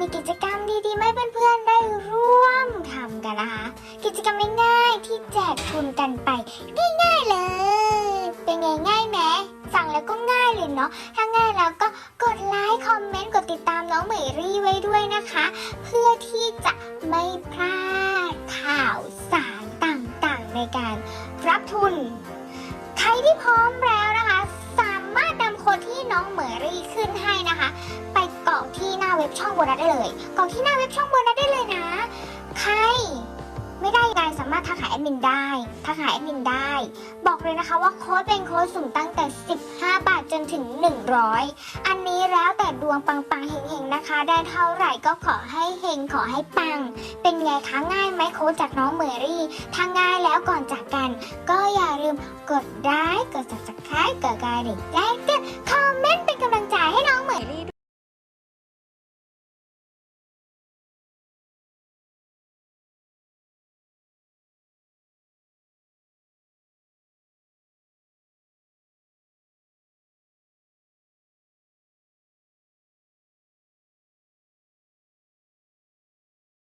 มีกิจกรรมดีๆ ให้เพื่อนๆได้ร่วมทำกันนะคะ กิจกรรมง่ายๆที่แจกทุนกันไป ง่ายๆเลย เป็นไงง่ายไหมสั่งแล้วก็ง่ายเลยเนาะถ้าง่ายแล้วก็กดไลค์คอมเมนต์กดติดตามน้องเหมยรี่ไว้ด้วยนะคะ เพื่อที่จะไม่พลาดข่าวสารต่างๆในการรับทุน ใครที่พร้อมแล้วนะคะ ช่องโบนัสได้เลยกรอกที่หน้าเว็บช่องโบนัสได้เลยนะ ใคร ไม่ได้ยังไงสามารถทักหาแอดมินได้ทักหาแอดมินได้ บอกเลยนะคะว่าโค้ดเป็นโค้ดสุ่มตั้งแต่ 15 บาทจนถึง 100 อันนี้แล้วแต่ดวงปังปังๆเฮงๆนะคะ ได้เท่าไหร่ก็ขอให้เฮงขอให้ปัง เป็นไงคะง่ายไหมโค้ดจากน้องเมอรี่ถ้าง่ายแล้วก่อนจากกัน ก็อย่าลืมกดไลค์กด subscribe กดกระดิ่งแจ้ง